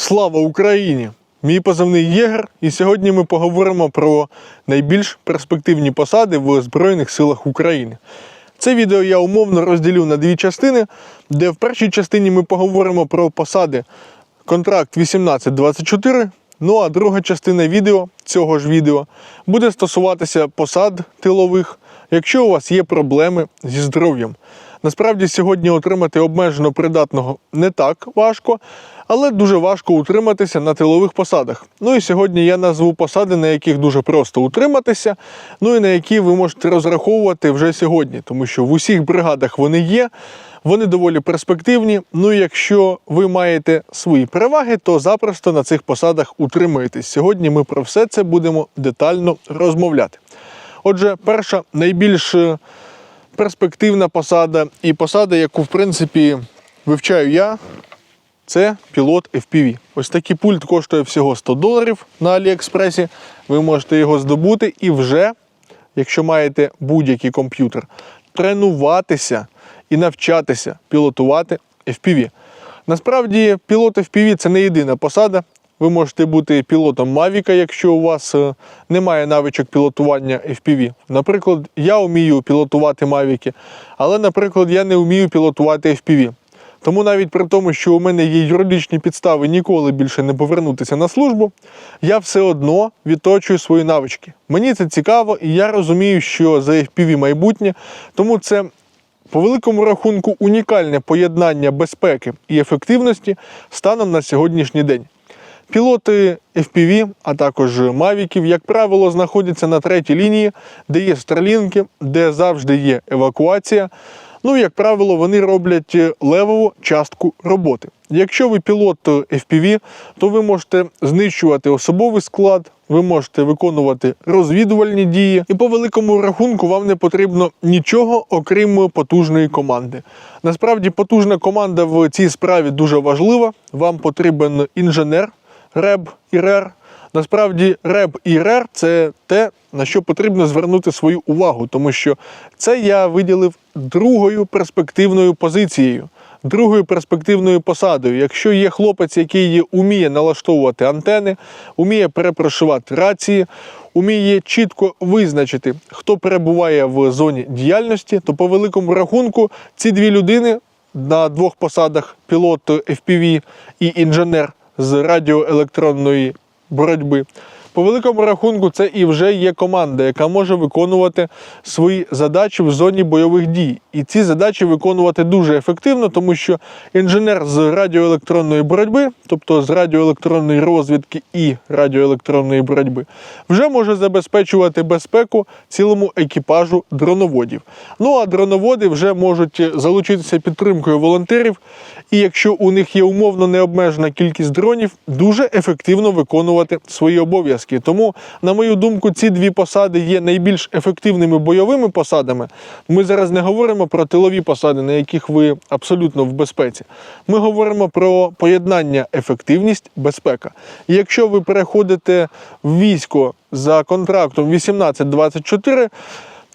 Слава Україні! Мій позивний Єгер, і сьогодні ми поговоримо про найбільш перспективні посади в Збройних силах України. Це відео я умовно розділю на дві частини, де в першій частині ми поговоримо про посади контракт 1824. Ну а друга частина відео цього ж відео буде стосуватися посад тилових, якщо у вас є проблеми зі здоров'ям. Насправді сьогодні отримати обмежено придатного не так важко, але дуже важко утриматися на тилових посадах. Ну і сьогодні я назву посади, на яких дуже просто утриматися, ну і на які ви можете розраховувати вже сьогодні, тому що в усіх бригадах вони є. Вони доволі перспективні. Ну і якщо ви маєте свої переваги, то запросто на цих посадах утримуєтесь. Сьогодні ми про все це будемо детально розмовляти. Отже, перша найбільш е, перспективна посада і посада, яку в принципі вивчаю я, це пілот FPV. Ось такий пульт коштує всього 100 доларів на Аліекспресі. Ви можете його здобути і вже, якщо маєте будь-який комп'ютер, тренуватися і навчатися пілотувати FPV. Насправді, пілот FPV це не єдина посада. Ви можете бути пілотом Mavic, якщо у вас е, немає навичок пілотування FPV. Наприклад, я вмію пілотувати Mavic, але, наприклад, я не вмію пілотувати FPV. Тому навіть при тому, що у мене є юридичні підстави ніколи більше не повернутися на службу, я все одно відточую свої навички. Мені це цікаво, і я розумію, що за FPV майбутнє, тому це по великому рахунку унікальне поєднання безпеки і ефективності станом на сьогоднішній день. Пілоти FPV, а також мавіків, як правило, знаходяться на третій лінії, де є стрілінки, де завжди є евакуація. Ну, як правило, вони роблять левову частку роботи. Якщо ви пілот FPV, то ви можете знищувати особовий склад, ви можете виконувати розвідувальні дії, і по великому рахунку вам не потрібно нічого, окрім потужної команди. Насправді, потужна команда в цій справі дуже важлива. Вам потрібен інженер, РЕБ і РЕР. Насправді, РЕБ і РЕР це те, на що потрібно звернути свою увагу, тому що це я виділив другою перспективною позицією, другою перспективною посадою. Якщо є хлопець, який уміє налаштовувати антени, уміє перепрошувати рації, уміє чітко визначити, хто перебуває в зоні діяльності, то по великому рахунку ці дві людини на двох посадах пілот FPV і інженер з радіоелектронної боротьби. По великому рахунку, це і вже є команда, яка може виконувати свої задачі в зоні бойових дій. І ці задачі виконувати дуже ефективно, тому що інженер з радіоелектронної боротьби, тобто з радіоелектронної розвідки і радіоелектронної боротьби, вже може забезпечувати безпеку цілому екіпажу дроноводів. Ну а дроноводи вже можуть залучитися підтримкою волонтерів. І якщо у них є умовно необмежена кількість дронів, дуже ефективно виконувати свої обов'язки. Тому, на мою думку, ці дві посади є найбільш ефективними бойовими посадами. Ми зараз не говоримо про тилові посади, на яких ви абсолютно в безпеці. Ми говоримо про поєднання ефективність, безпека. Якщо ви переходите в військо за контрактом 1824,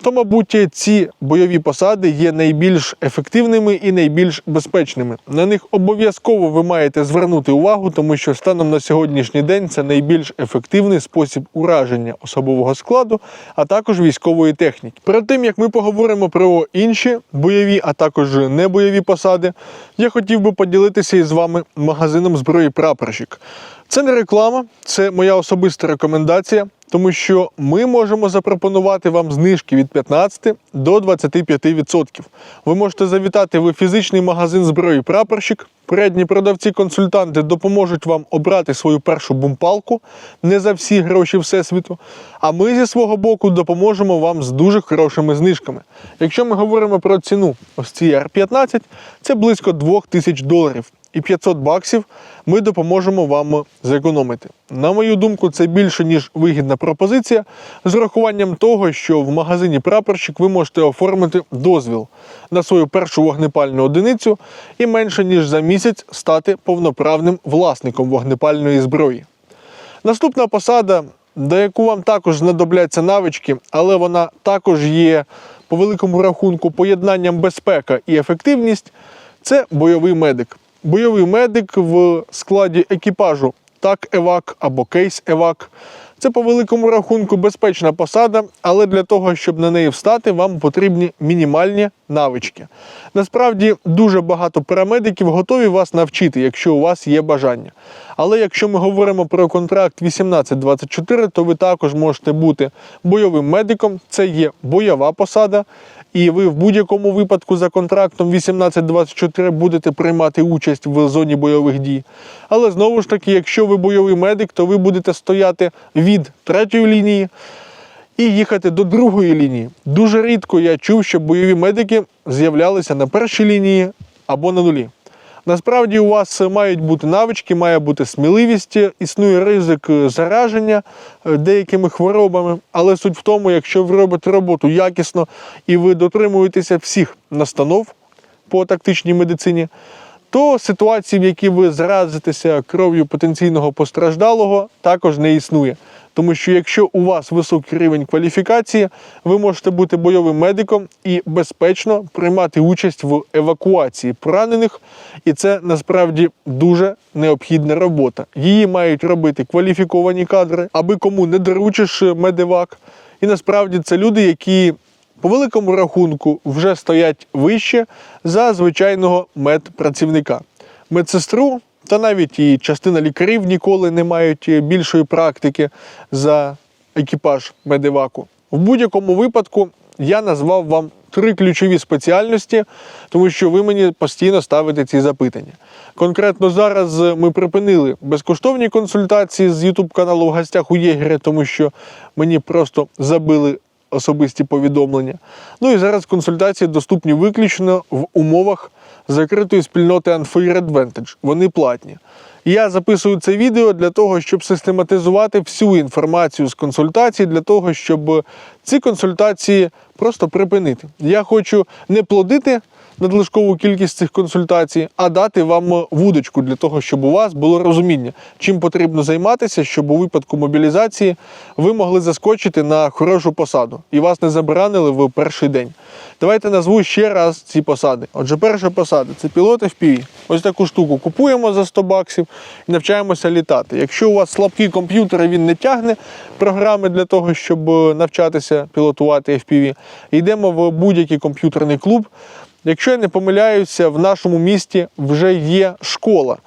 то, мабуть, ці бойові посади є найбільш ефективними і найбільш безпечними. На них обов'язково ви маєте звернути увагу, тому що станом на сьогоднішній день це найбільш ефективний спосіб ураження особового складу, а також військової техніки. Перед тим як ми поговоримо про інші бойові, а також небойові посади, я хотів би поділитися із вами магазином зброї прапорщик. Це не реклама, це моя особиста рекомендація, тому що ми можемо запропонувати вам знижки від 15 до 25%. Ви можете завітати в фізичний магазин зброї прапорщик. Передні продавці-консультанти допоможуть вам обрати свою першу бумпалку не за всі гроші всесвіту. А ми зі свого боку допоможемо вам з дуже хорошими знижками. Якщо ми говоримо про ціну ось цієї R15, це близько 2000 доларів і 500 баксів ми допоможемо вам зекономити. На мою думку, це більше ніж вигідна пропозиція з урахуванням того, що в магазині прапорщик ви можете оформити дозвіл на свою першу вогнепальну одиницю і менше ніж за місяць стати повноправним власником вогнепальної зброї. Наступна посада, до яку вам також знадобляться навички, але вона також є по великому рахунку поєднанням безпека і ефективність, це бойовий медик. Бойовий медик в складі екіпажу так евак або кейс евак. Це по великому рахунку безпечна посада, але для того, щоб на неї встати, вам потрібні мінімальні навички. Насправді дуже багато парамедиків готові вас навчити, якщо у вас є бажання. Але якщо ми говоримо про контракт 1824, то ви також можете бути бойовим медиком. Це є бойова посада, і ви в будь-якому випадку за контрактом 1824 будете приймати участь в зоні бойових дій. Але знову ж таки, якщо ви бойовий медик, то ви будете стояти третьої лінії і їхати до другої лінії. Дуже рідко я чув, що бойові медики з'являлися на першій лінії або на нулі. Насправді у вас мають бути навички, має бути сміливість, існує ризик зараження е, деякими хворобами, але суть в тому, якщо ви робите роботу якісно і ви дотримуєтеся всіх настанов по тактичній медицині, то ситуації, в які ви заразитеся кров'ю потенційного постраждалого, також не існує. Тому що якщо у вас високий рівень кваліфікації, ви можете бути бойовим медиком і безпечно приймати участь в евакуації поранених, і це насправді дуже необхідна робота. Її мають робити кваліфіковані кадри, аби кому не доручиш медивак. І насправді це люди, які по великому рахунку вже стоять вище за звичайного медпрацівника. Медсестру та навіть і частина лікарів ніколи не мають більшої практики за екіпаж медиваку. В будь-якому випадку я назвав вам три ключові спеціальності, тому що ви мені постійно ставите ці запитання. Конкретно зараз ми припинили безкоштовні консультації з YouTube каналу в гостях у Єгеря, тому що мені просто забили особисті повідомлення. Ну і зараз консультації доступні виключно в умовах закритої спільноти Unfair Advantage. Вони платні. Я записую це відео для того, щоб систематизувати всю інформацію з консультацій, для того, щоб ці консультації просто припинити. Я хочу не плодити надлишкову кількість цих консультацій, а дати вам вудочку для того, щоб у вас було розуміння, чим потрібно займатися, щоб у випадку мобілізації ви могли заскочити на хорошу посаду і вас не забаранили в перший день. Давайте назву ще раз ці посади. Отже, перша посада це пілот FPV. Ось таку штуку купуємо за 100 баксів і навчаємося літати. Якщо у вас слабкий комп'ютер і він не тягне програми для того, щоб навчатися пілотувати FPV, йдемо в будь-який комп'ютерний клуб. Якщо я не помиляюся, в нашому місті вже є школа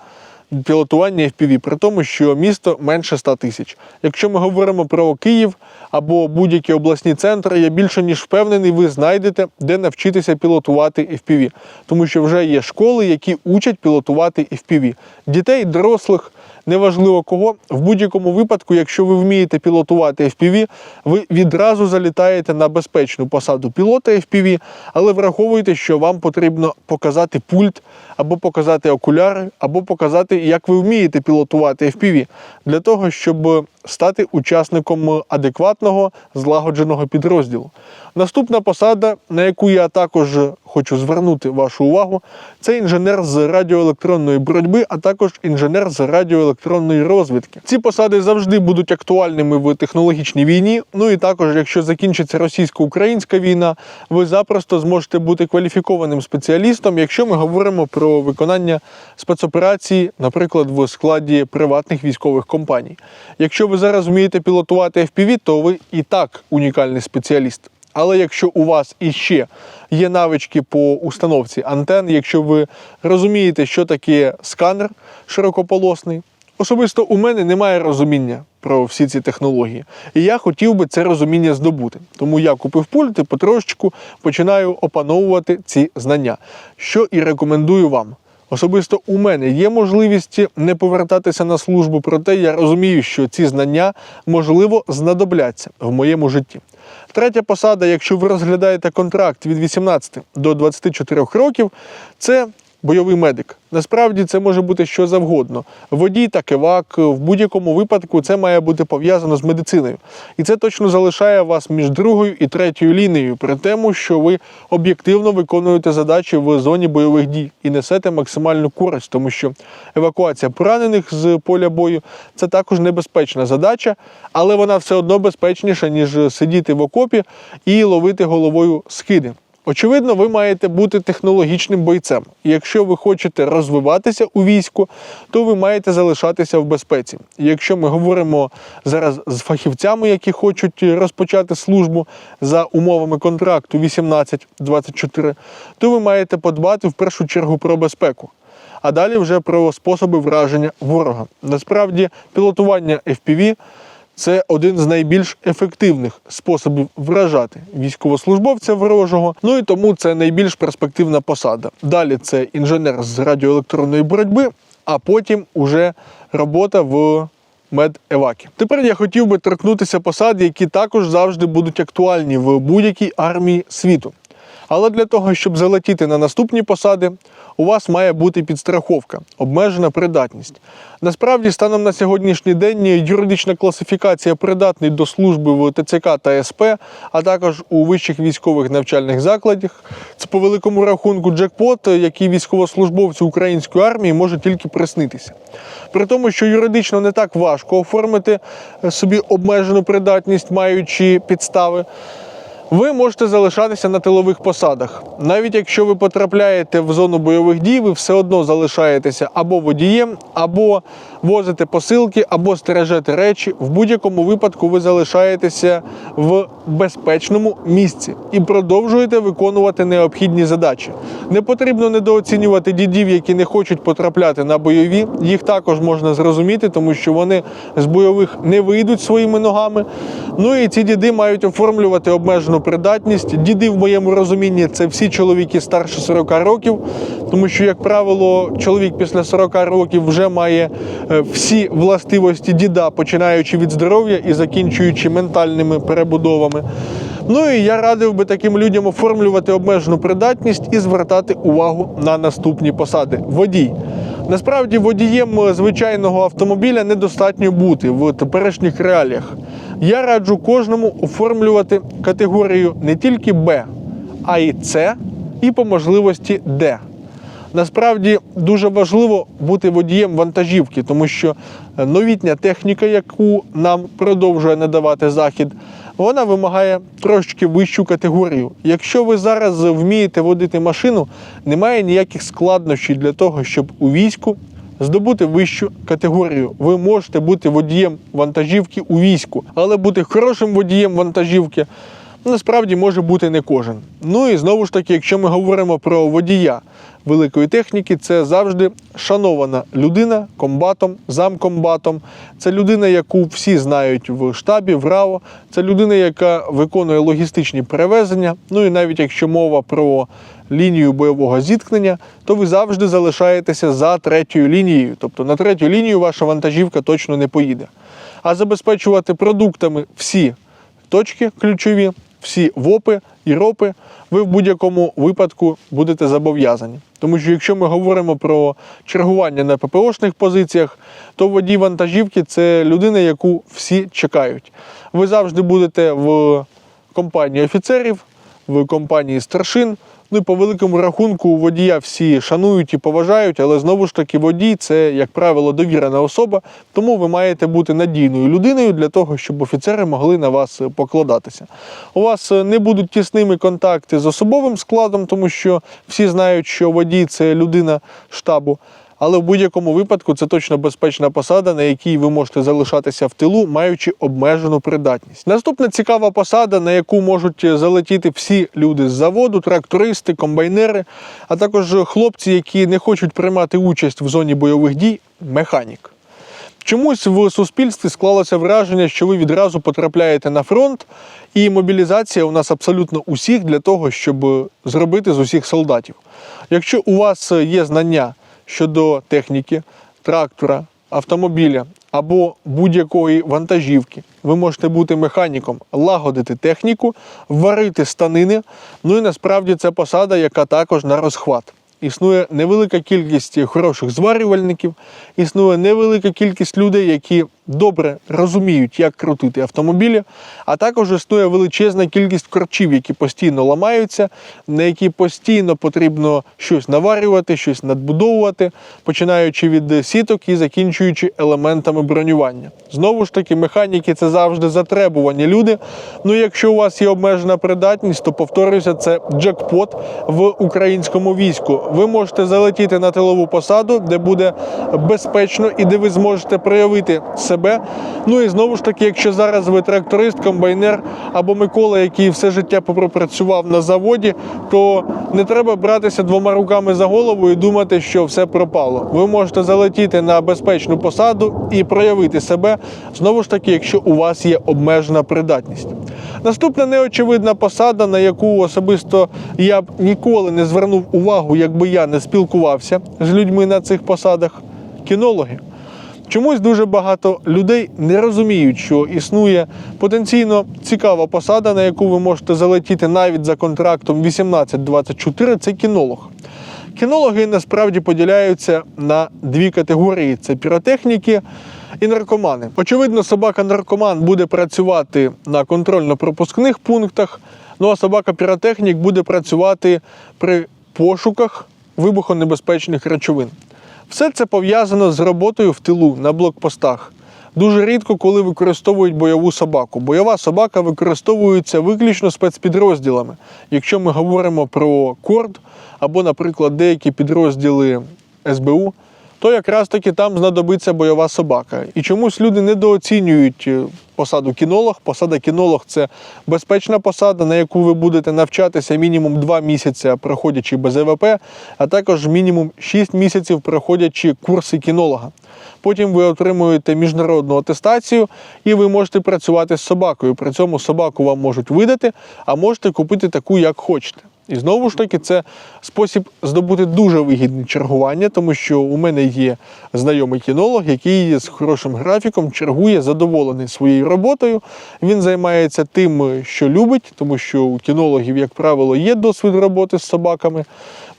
пілотування FPV, при тому, що місто менше 100 тисяч. Якщо ми говоримо про Київ або будь-які обласні центри, я більше ніж впевнений, ви знайдете, де навчитися пілотувати FPV. Тому що вже є школи, які учать пілотувати FPV. Дітей, дорослих. Неважливо кого, в будь-якому випадку, якщо ви вмієте пілотувати FPV, ви відразу залітаєте на безпечну посаду пілота FPV, але враховуйте, що вам потрібно показати пульт, або показати окуляри, або показати, як ви вмієте пілотувати FPV, для того, щоб стати учасником адекватного злагодженого підрозділу. Наступна посада, на яку я також хочу звернути вашу увагу, це інженер з радіоелектронної боротьби, а також інженер з радіоелектронної розвідки. Ці посади завжди будуть актуальними в технологічній війні. Ну і також, якщо закінчиться російсько-українська війна, ви запросто зможете бути кваліфікованим спеціалістом, якщо ми говоримо про виконання спецоперацій, наприклад, в складі приватних військових компаній. Якщо ви зараз вмієте пілотувати FPV, то ви і так унікальний спеціаліст. Але якщо у вас іще є навички по установці антен, якщо ви розумієте, що таке сканер широкополосний, особисто у мене немає розуміння про всі ці технології. І я хотів би це розуміння здобути. Тому я купив пульт і потрошечку починаю опановувати ці знання, що і рекомендую вам. Особисто у мене є можливість не повертатися на службу, проте я розумію, що ці знання можливо знадобляться в моєму житті. Третя посада, якщо ви розглядаєте контракт від 18 до 24 років, це бойовий медик. Насправді це може бути що завгодно. Водій та кивак, в будь-якому випадку це має бути пов'язано з медициною. І це точно залишає вас між другою і третьою лінією, при тому, що ви об'єктивно виконуєте задачі в зоні бойових дій і несете максимальну користь, тому що евакуація поранених з поля бою це також небезпечна задача, але вона все одно безпечніша, ніж сидіти в окопі і ловити головою скиди. Очевидно, ви маєте бути технологічним бойцем. І якщо ви хочете розвиватися у війську, то ви маєте залишатися в безпеці. І якщо ми говоримо зараз з фахівцями, які хочуть розпочати службу за умовами контракту 18-24, то ви маєте подбати в першу чергу про безпеку. А далі вже про способи враження ворога. Насправді, пілотування FPV це один з найбільш ефективних способів вражати військовослужбовця ворожого. Ну і тому це найбільш перспективна посада. Далі це інженер з радіоелектронної боротьби, а потім уже робота в медевакі. Тепер я хотів би торкнутися посад, які також завжди будуть актуальні в будь-якій армії світу. Але для того, щоб залетіти на наступні посади, у вас має бути підстраховка, обмежена придатність. Насправді, станом на сьогоднішній день юридична класифікація придатний до служби в ТЦК та СП, а також у вищих військових навчальних закладах. Це по великому рахунку джекпот, який військовослужбовцю української армії може тільки приснитися. При тому, що юридично не так важко оформити собі обмежену придатність, маючи підстави. Ви можете залишатися на тилових посадах. Навіть якщо ви потрапляєте в зону бойових дій, ви все одно залишаєтеся або водієм, або возите посилки, або стережете речі. В будь-якому випадку ви залишаєтеся в безпечному місці і продовжуєте виконувати необхідні задачі. Не потрібно недооцінювати дідів, які не хочуть потрапляти на бойові. Їх також можна зрозуміти, тому що вони з бойових не вийдуть своїми ногами. Ну і ці діди мають оформлювати обмежену придатність. Діди, в моєму розумінні, це всі чоловіки старше 40 років, тому що, як правило, чоловік після 40 років вже має е, всі властивості діда, починаючи від здоров'я і закінчуючи ментальними перебудовами. Ну і я радив би таким людям оформлювати обмежену придатність і звертати увагу на наступні посади. Водій. Насправді водієм звичайного автомобіля недостатньо бути в теперішніх реаліях. Я раджу кожному оформлювати категорію не тільки Б, а й С, і по можливості Д. Насправді дуже важливо бути водієм вантажівки, тому що новітня техніка, яку нам продовжує надавати захід, вона вимагає трошечки вищу категорію. Якщо ви зараз вмієте водити машину, немає ніяких складнощів для того, щоб у війську здобути вищу категорію. Ви можете бути водієм вантажівки у війську, але бути хорошим водієм вантажівки насправді може бути не кожен. Ну і знову ж таки, якщо ми говоримо про водія великої техніки, це завжди шанована людина комбатом, замкомбатом. Це людина, яку всі знають в штабі, в РАО. Це людина, яка виконує логістичні перевезення. Ну і навіть якщо мова про лінію бойового зіткнення, то ви завжди залишаєтеся за третьою лінією. Тобто на третю лінію ваша вантажівка точно не поїде. А забезпечувати продуктами всі точки ключові, всі ВОПи і РОПи, ви в будь-якому випадку будете зобов'язані. Тому що якщо ми говоримо про чергування на ППОшних позиціях, то водій вантажівки це людина, яку всі чекають. Ви завжди будете в компанії офіцерів, в компанії старшин. Ну і по великому рахунку водія всі шанують і поважають, але знову ж таки водій це, як правило, довірена особа, тому ви маєте бути надійною людиною для того, щоб офіцери могли на вас покладатися. У вас не будуть тісними контакти з особовим складом, тому що всі знають, що водій це людина штабу. Але в будь-якому випадку це точно безпечна посада, на якій ви можете залишатися в тилу, маючи обмежену придатність. Наступна цікава посада, на яку можуть залетіти всі люди з заводу, трактористи, комбайнери, а також хлопці, які не хочуть приймати участь в зоні бойових дій, механік. Чомусь в суспільстві склалося враження, що ви відразу потрапляєте на фронт, і мобілізація у нас абсолютно усіх для того, щоб зробити з усіх солдатів. Якщо у вас є знання щодо техніки, трактора, автомобіля або будь-якої вантажівки, ви можете бути механіком, лагодити техніку, варити станини. Ну і насправді це посада, яка також на розхват. Існує невелика кількість хороших зварювальників, існує невелика кількість людей, які добре розуміють, як крутити автомобілі, а також існує величезна кількість корчів, які постійно ламаються, на які постійно потрібно щось наварювати, щось надбудовувати, починаючи від сіток і закінчуючи елементами бронювання. Знову ж таки, механіки це завжди затребувані люди. Ну, якщо у вас є обмежена придатність, то повторюся, це джекпот в українському війську. Ви можете залетіти на тилову посаду, де буде безпечно і де ви зможете проявити себе. Ну і знову ж таки, якщо зараз ви тракторист, комбайнер або Микола, який все життя попрацював на заводі, то не треба братися двома руками за голову і думати, що все пропало. Ви можете залетіти на безпечну посаду і проявити себе знову ж таки, якщо у вас є обмежена придатність. Наступна неочевидна посада, на яку особисто я б ніколи не звернув увагу, якби я не спілкувався з людьми на цих посадах кінологи. Чомусь дуже багато людей не розуміють, що існує потенційно цікава посада, на яку ви можете залетіти навіть за контрактом 18-24 – це кінолог. Кінологи насправді поділяються на дві категорії: це піротехніки і наркомани. Очевидно, собака-наркоман буде працювати на контрольно-пропускних пунктах, ну а собака-піротехнік буде працювати при пошуках вибухонебезпечних речовин. Все це пов'язано з роботою в тилу на блокпостах. Дуже рідко, коли використовують бойову собаку. Бойова собака використовується виключно спецпідрозділами. Якщо ми говоримо про корд або, наприклад, деякі підрозділи СБУ, то якраз таки там знадобиться бойова собака. І чомусь люди недооцінюють е, посаду кінолог. Посада кінолог це безпечна посада, на яку ви будете навчатися мінімум 2 місяці, проходячи без ЕВП, а також мінімум 6 місяців проходячи курси кінолога. Потім ви отримуєте міжнародну атестацію і ви можете працювати з собакою. При цьому собаку вам можуть видати, а можете купити таку, як хочете. І знову ж таки, це спосіб здобути дуже вигідне чергування, тому що у мене є знайомий кінолог, який з хорошим графіком чергує, задоволений своєю роботою. Він займається тим, що любить, тому що у кінологів, як правило, є досвід роботи з собаками.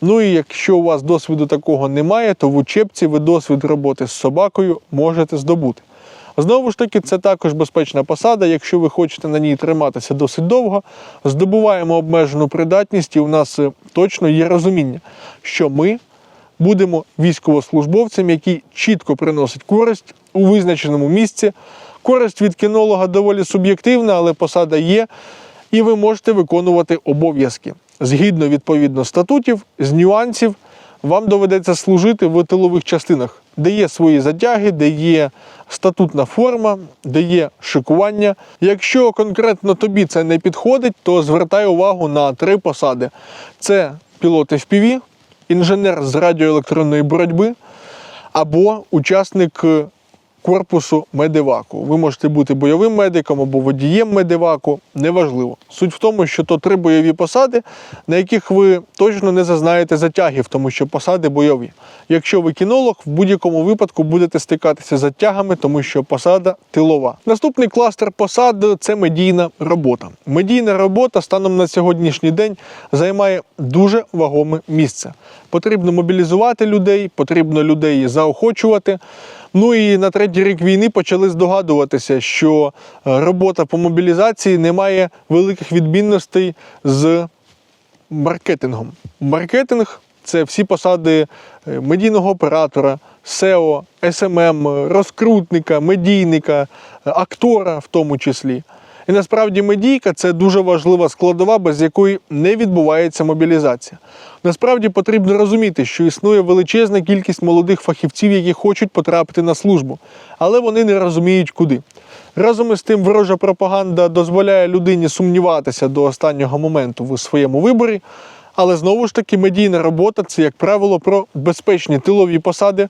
Ну і якщо у вас досвіду такого немає, то в учебці ви досвід роботи з собакою можете здобути. Знову ж таки, це також безпечна посада. Якщо ви хочете на ній триматися досить довго, здобуваємо обмежену придатність, і у нас е, точно є розуміння, що ми будемо військовослужбовцем, який чітко приносить користь у визначеному місці. Користь від кінолога доволі суб'єктивна, але посада є, і ви можете виконувати обов'язки згідно відповідно статутів, з нюансів. Вам доведеться служити в тилових частинах, де є свої затяги, де є статутна форма, де є шикування. Якщо конкретно тобі це не підходить, то звертай увагу на три посади: це пілот FPV, інженер з радіоелектронної боротьби або учасник корпусу медиваку. Ви можете бути бойовим медиком або водієм медиваку, неважливо. Суть в тому, що то три бойові посади, на яких ви точно не зазнаєте затягів, тому що посади бойові. Якщо ви кінолог, в будь-якому випадку будете стикатися з затягами, тому що посада тилова. Наступний кластер посад це медійна робота. Медійна робота станом на сьогоднішній день займає дуже вагоме місце. Потрібно мобілізувати людей, потрібно людей заохочувати. Ну і на третій рік війни почали здогадуватися, що е, робота по мобілізації не має великих відмінностей з маркетингом. Маркетинг це всі посади е, медійного оператора, SEO, SMM, розкрутника, медійника, е, актора в тому числі. І насправді медійка це дуже важлива складова, без якої не відбувається мобілізація. Насправді потрібно розуміти, що існує величезна кількість молодих фахівців, які хочуть потрапити на службу, але вони не розуміють куди. Разом із тим, ворожа пропаганда дозволяє людині сумніватися до останнього моменту в своєму виборі. Але знову ж таки, медійна робота це, як правило, про безпечні тилові посади,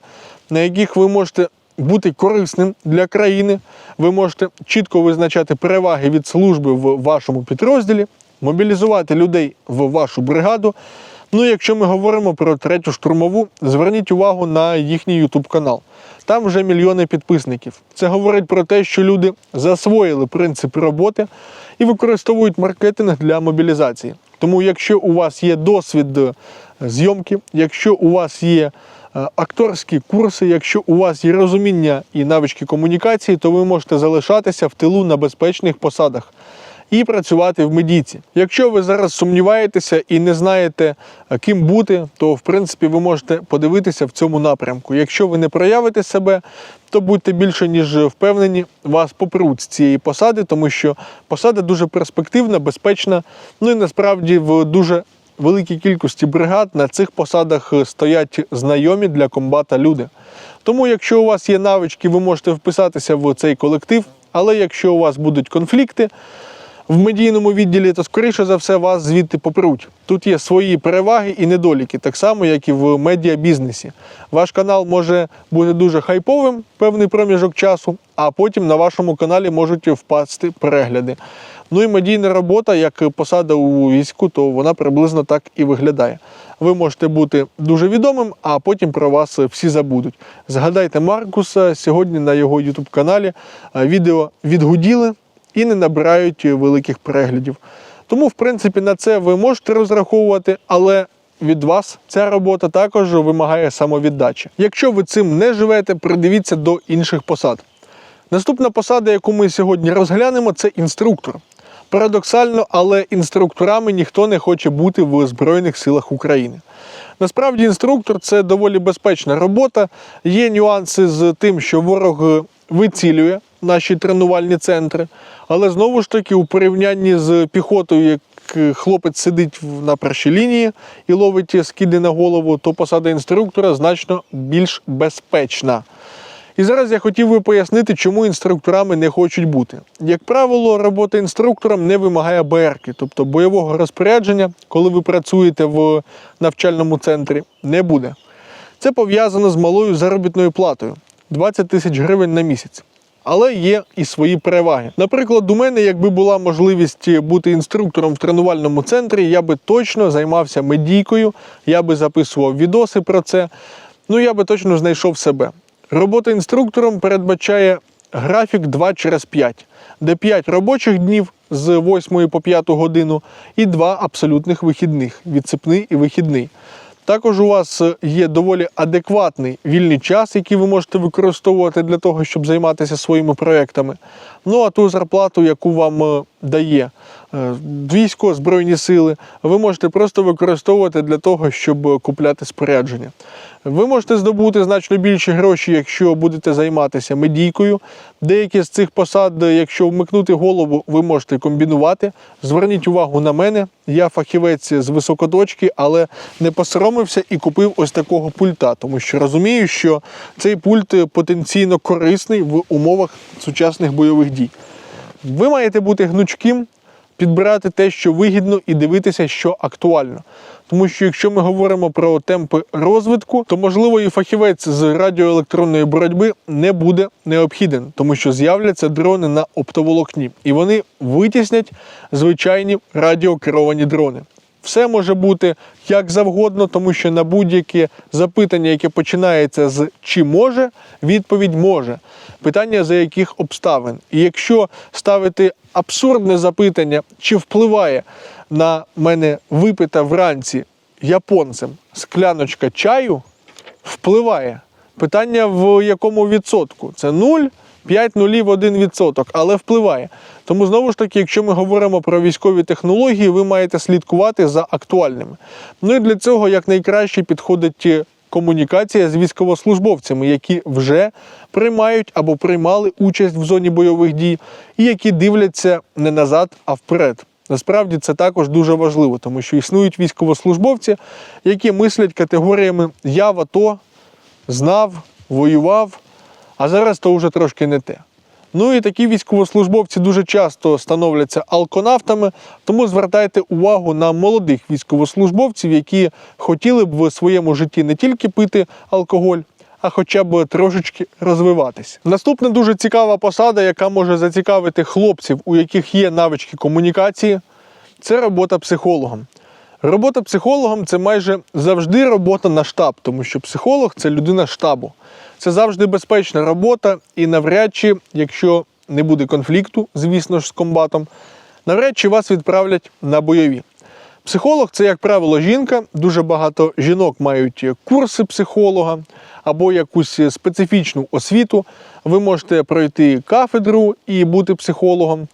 на яких ви можете бути корисним для країни. Ви можете чітко визначати переваги від служби в вашому підрозділі, мобілізувати людей в вашу бригаду. Ну, якщо ми говоримо про третю штурмову, зверніть увагу на їхній YouTube канал. Там вже мільйони підписників. Це говорить про те, що люди засвоїли принципи роботи і використовують маркетинг для мобілізації. Тому, якщо у вас є досвід е, зйомки, якщо у вас є акторські курси. Якщо у вас є розуміння і навички комунікації, то ви можете залишатися в тилу на безпечних посадах і працювати в медійці. Якщо ви зараз сумніваєтеся і не знаєте, е, ким бути, то в принципі ви можете подивитися в цьому напрямку. Якщо ви не проявите себе, то будьте більше ніж впевнені, вас попруть з цієї посади, тому що посада дуже перспективна, безпечна. Ну і насправді в дуже великій кількості бригад на цих посадах е, стоять знайомі для комбата люди. Тому, якщо у вас є навички, ви можете вписатися в цей колектив. Але якщо у вас будуть конфлікти, в медійному відділі, то скоріше за все вас звідти попруть. Тут є свої переваги і недоліки, так само, як і в медіабізнесі. Ваш канал може бути дуже хайповим певний проміжок часу, а потім на вашому каналі можуть впасти перегляди. Ну і медійна робота, як посада у війську, то вона приблизно так і виглядає. Ви можете бути дуже відомим, а потім про вас всі забудуть. Згадайте Маркуса сьогодні на його YouTube каналі відео відгуділи і не набирають великих переглядів. Тому, в принципі, на це ви можете розраховувати, але від вас ця робота також вимагає самовіддачі. Якщо ви цим не живете, придивіться до інших посад. Наступна посада, яку ми сьогодні розглянемо, це інструктор. Парадоксально, але інструкторами ніхто не хоче бути в Збройних силах України. Насправді, інструктор це доволі безпечна робота. Є нюанси з тим, що ворог вицілює наші тренувальні центри. Але знову ж таки, у порівнянні з піхотою, як хлопець сидить на першій лінії і ловить скиди на голову, то посада інструктора значно більш безпечна. І зараз я хотів би пояснити, чому інструкторами не хочуть бути. Як правило, робота інструктором не вимагає БРки, тобто бойового розпорядження, коли ви працюєте в навчальному центрі, не буде. Це пов'язано з малою заробітною платою 20 тисяч гривень на місяць. Але є і свої переваги. Наприклад, у мене, якби була можливість бути інструктором в тренувальному центрі, я би точно займався медійкою, я би записував відоси про це. Ну, я би точно знайшов себе. Робота інструктором передбачає графік 2 через 5, де 5 робочих днів з 8 по 5 годину і 2 абсолютних вихідних відсипний і вихідний. Також у вас є доволі адекватний вільний час, який ви можете використовувати для того, щоб займатися своїми проектами. Ну а ту зарплату, яку вам е, дає е, військо, збройні сили, ви можете просто використовувати для того, щоб купляти спорядження. Ви можете здобути значно більше гроші, якщо будете займатися медійкою. Деякі з цих посад, якщо вмикнути голову, ви можете комбінувати. Зверніть увагу на мене. Я фахівець з високоточки, але не посоромився і купив ось такого пульта, тому що розумію, що цей пульт потенційно корисний в умовах сучасних бойових дій. Ви маєте бути гнучким, підбирати те, що вигідно, і дивитися, що актуально. Тому що якщо ми говоримо про темпи розвитку, то можливо і фахівець з радіоелектронної боротьби не буде необхіден, тому що з'являться дрони на оптоволокні, і вони витіснять звичайні радіокеровані дрони. Все може бути як завгодно, тому що на будь-яке запитання, яке починається з чи може, відповідь може. Питання за яких обставин. І якщо ставити абсурдне запитання, чи впливає на мене випита вранці японцем скляночка чаю, впливає. Питання в якому відсотку? Це 0, 5 нулів 1 відсоток, але впливає. Тому знову ж таки, якщо ми говоримо про військові технології, ви маєте слідкувати за актуальними. Ну і для цього якнайкраще підходить е, комунікація з військовослужбовцями, які вже приймають або приймали участь в зоні бойових дій, і які дивляться не назад, а вперед. Насправді це також дуже важливо, тому що існують військовослужбовці, які мислять категоріями я в АТО, знав, воював, а зараз то вже трошки не те. Ну і такі військовослужбовці дуже часто становляться алконавтами, тому звертайте увагу на молодих військовослужбовців, які хотіли б в своєму житті не тільки пити алкоголь, а хоча б трошечки розвиватись. Наступна дуже цікава посада, яка може зацікавити хлопців, у яких є навички комунікації, це робота психологом. Робота психологом це майже завжди робота на штаб, тому що психолог це людина штабу. Це завжди безпечна робота, і навряд чи, якщо не буде конфлікту, звісно ж, з комбатом, навряд чи вас відправлять на бойові. Психолог це, як правило, жінка. Дуже багато жінок мають курси психолога або якусь специфічну освіту. Ви можете пройти кафедру і бути психологом.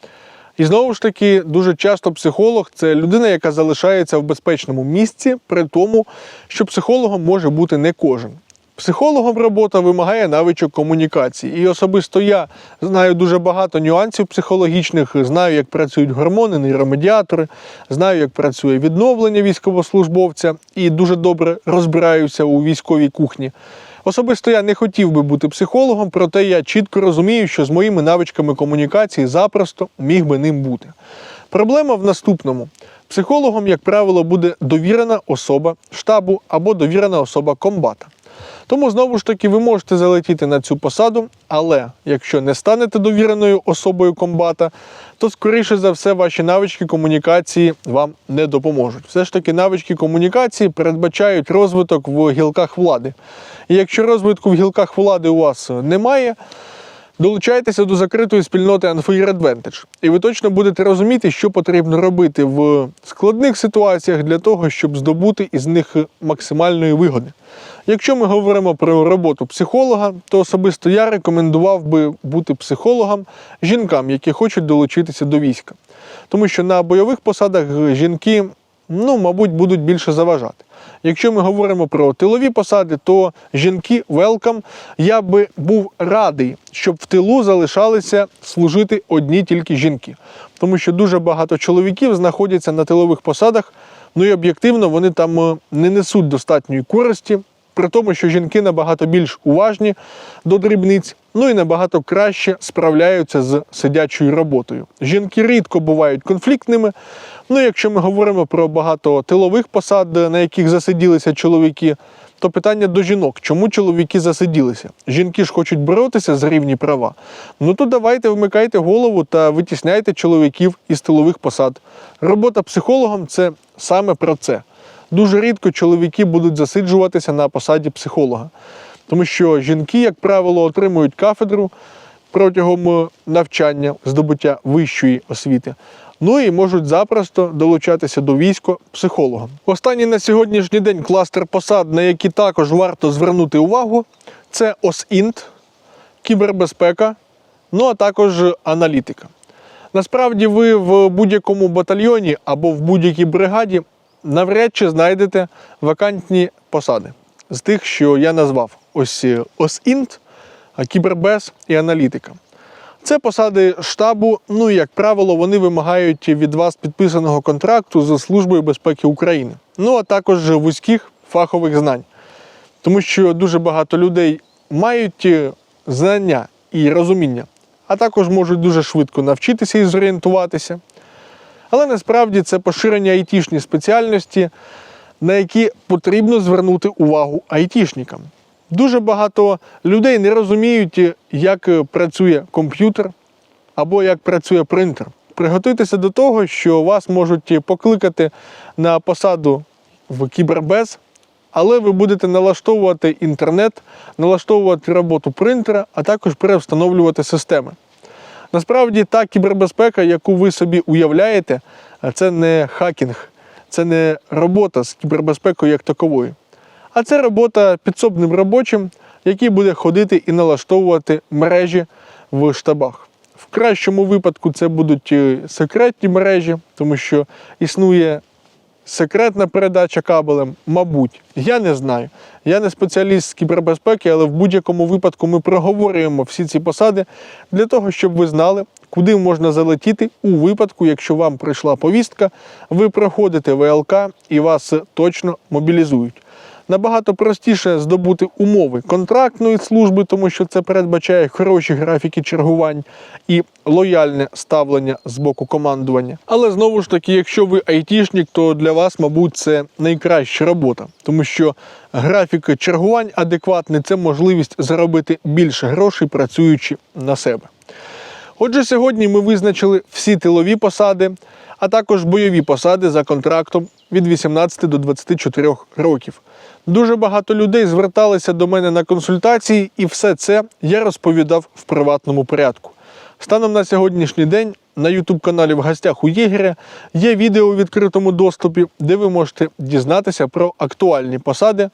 І знову ж таки, дуже часто психолог це людина, яка залишається в безпечному місці, при тому, що психологом може бути не кожен. Психологом робота вимагає навичок комунікації. І особисто я знаю дуже багато нюансів психологічних, знаю, як працюють гормони, нейромедіатори, знаю, як працює відновлення військовослужбовця і дуже добре розбираюся у військовій кухні. Особисто я не хотів би бути психологом, проте я чітко розумію, що з моїми навичками комунікації запросто міг би ним бути. Проблема в наступному: психологом, як правило, буде довірена особа штабу або довірена особа комбата. Тому знову ж таки ви можете залетіти на цю посаду, але якщо не станете довіреною особою комбата, то скоріше за все ваші навички комунікації вам не допоможуть. Все ж таки, навички комунікації передбачають розвиток в гілках влади. І якщо розвитку в гілках влади у вас немає, Долучайтеся до закритої спільноти Unfair Advantage, і ви точно будете розуміти, що потрібно робити в складних ситуаціях для того, щоб здобути із них максимальної вигоди. Якщо ми говоримо про роботу психолога, то особисто я рекомендував би бути психологом жінкам, які хочуть долучитися до війська. Тому що на бойових посадах жінки, ну, мабуть, будуть більше заважати. Якщо ми говоримо про тилові посади, то жінки велкам. Я би був радий, щоб в тилу залишалися служити одні тільки жінки, тому що дуже багато чоловіків знаходяться на тилових посадах. Ну і об'єктивно вони там е, не несуть достатньої користі, при тому, що жінки набагато більш уважні до дрібниць, ну і набагато краще справляються з сидячою роботою. Жінки рідко бувають конфліктними. Ну, якщо ми говоримо про багато тилових посад, на яких засиділися чоловіки, то питання до жінок, чому чоловіки засиділися? Жінки ж хочуть боротися за рівні права. Ну то давайте вмикайте голову та витісняйте чоловіків із тилових посад. Робота психологом це саме про це. Дуже рідко чоловіки будуть засиджуватися на посаді психолога, тому що жінки, як правило, отримують кафедру протягом е, навчання, здобуття вищої освіти. Ну і можуть запросто долучатися до війська психологом. Останній на сьогоднішній день кластер посад, на які також варто звернути увагу, це ОСІНТ, кібербезпека, ну а також аналітика. Насправді, ви в будь-якому батальйоні або в будь-якій бригаді навряд чи знайдете вакантні посади з тих, що я назвав: ось е, ОСІНТ, кібербез і аналітика. Це посади штабу. Ну і як правило, вони вимагають від вас підписаного контракту з Службою безпеки України. Ну а також вузьких фахових знань. Тому що дуже багато людей мають е, знання і розуміння, а також можуть дуже швидко навчитися і зорієнтуватися. Але насправді це поширення айтішні спеціальності, на які потрібно звернути увагу айтішникам. Дуже багато людей не розуміють, як працює комп'ютер або як працює принтер. Приготуйтеся до того, що вас можуть покликати на посаду в кібербез, але ви будете налаштовувати інтернет, налаштовувати роботу принтера, а також перевстановлювати системи. Насправді, та кібербезпека, яку ви собі уявляєте, це не хакінг, це не робота з кібербезпекою як таковою. А це робота підсобним робочим, який буде ходити і налаштовувати мережі в штабах. В кращому випадку це будуть е, секретні мережі, тому що існує секретна передача кабелем, мабуть, я не знаю. Я не спеціаліст з кібербезпеки, але в будь-якому випадку ми проговорюємо всі ці посади для того, щоб ви знали, куди можна залетіти у випадку, якщо вам прийшла повістка, ви проходите ВЛК і вас точно мобілізують набагато простіше здобути умови контрактної служби, тому що це передбачає хороші графіки чергувань і лояльне ставлення з боку командування. Але знову ж таки, якщо ви айтішник, то для вас, мабуть, це найкраща робота, тому що графік чергувань адекватний це можливість заробити більше грошей, працюючи на себе. Отже, сьогодні ми визначили всі тилові посади, а також бойові посади за контрактом від 18 до 24 років. Дуже багато людей зверталися до мене на консультації, і все це я розповідав в приватному порядку. Станом на сьогоднішній день на YouTube каналі в гостях у Єгеря є відео у відкритому доступі, де ви можете дізнатися про актуальні посади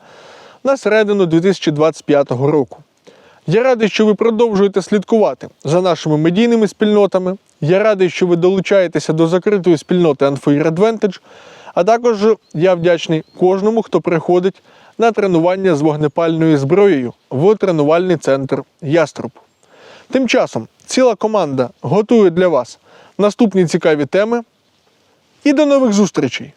на середину 2025 року. Я радий, що ви продовжуєте слідкувати за нашими медійними спільнотами. Я радий, що ви долучаєтеся до закритої спільноти Unfair Advantage, а також я вдячний кожному, хто приходить на тренування з вогнепальною зброєю в тренувальний центр Яструб. Тим часом ціла команда готує для вас наступні цікаві теми. І до нових зустрічей!